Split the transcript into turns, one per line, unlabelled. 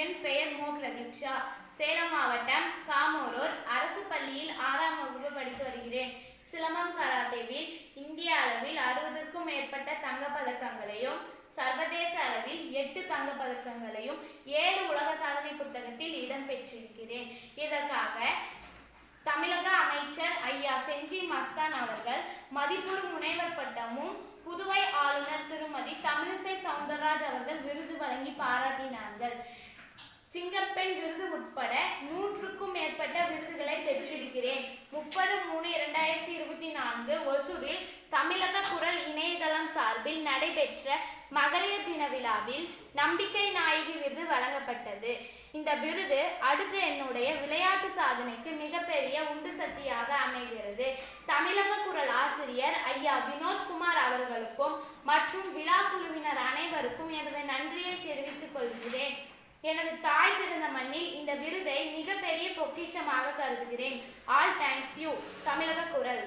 என் பெயர் மோ பிரதீக்ஷா சேலம் மாவட்டம் காமோரூர் அரசு பள்ளியில் ஆறாம் வகுப்பு படித்து வருகிறேன். சிலம்பம் கராத்தேவில் இந்திய அளவில் அறுபதுக்கும் மேற்பட்ட தங்க பதக்கங்களையும் சர்வதேச அளவில் எட்டு தங்க பதக்கங்களையும் ஏழு உலக சாதனை புத்தகத்தில் இடம்பெற்றிருக்கிறேன். இதற்காக தமிழக அமைச்சர் ஐயா செஞ்சி மஸ்தான் அவர்கள் மதிப்பூர் முனைவர் பட்டமும் புதுவை ஆளுநர் திருமதி தமிழிசை சவுந்தரராஜ் அவர்கள் விருது வழங்கி பாராட்டினார். சிங்கப்பெண் விருது உட்பட நூற்றுக்கும் மேற்பட்ட விருதுகளை பெற்றிருக்கிறேன். முப்பது மூணு இரண்டாயிரத்தி இருபத்தி நான்கு ஒசூரில் தமிழக குரல் இணையதளம் சார்பில் நடைபெற்ற மகளிர் தின விழாவில் நம்பிக்கை நாயகி விருது வழங்கப்பட்டது. இந்த விருது அடுத்து என்னுடைய விளையாட்டு சாதனைக்கு மிகப்பெரிய உண்டு சக்தியாக அமைகிறது. தமிழக குரல் ஆசிரியர் ஐயா வினோத்குமார் அவர்களுக்கும் மற்றும் விழா குழுவினர் அனைவருக்கும் எனது நன்றியை தெரிவித்துக் கொள்கிறேன். எனது தாய் பிறந்த மண்ணில் இந்த விருதை மிகப்பெரிய பொக்கிஷமாக கருதுகிறேன். ஆல் தேங்க்ஸ் யூ தமிழக குரல்.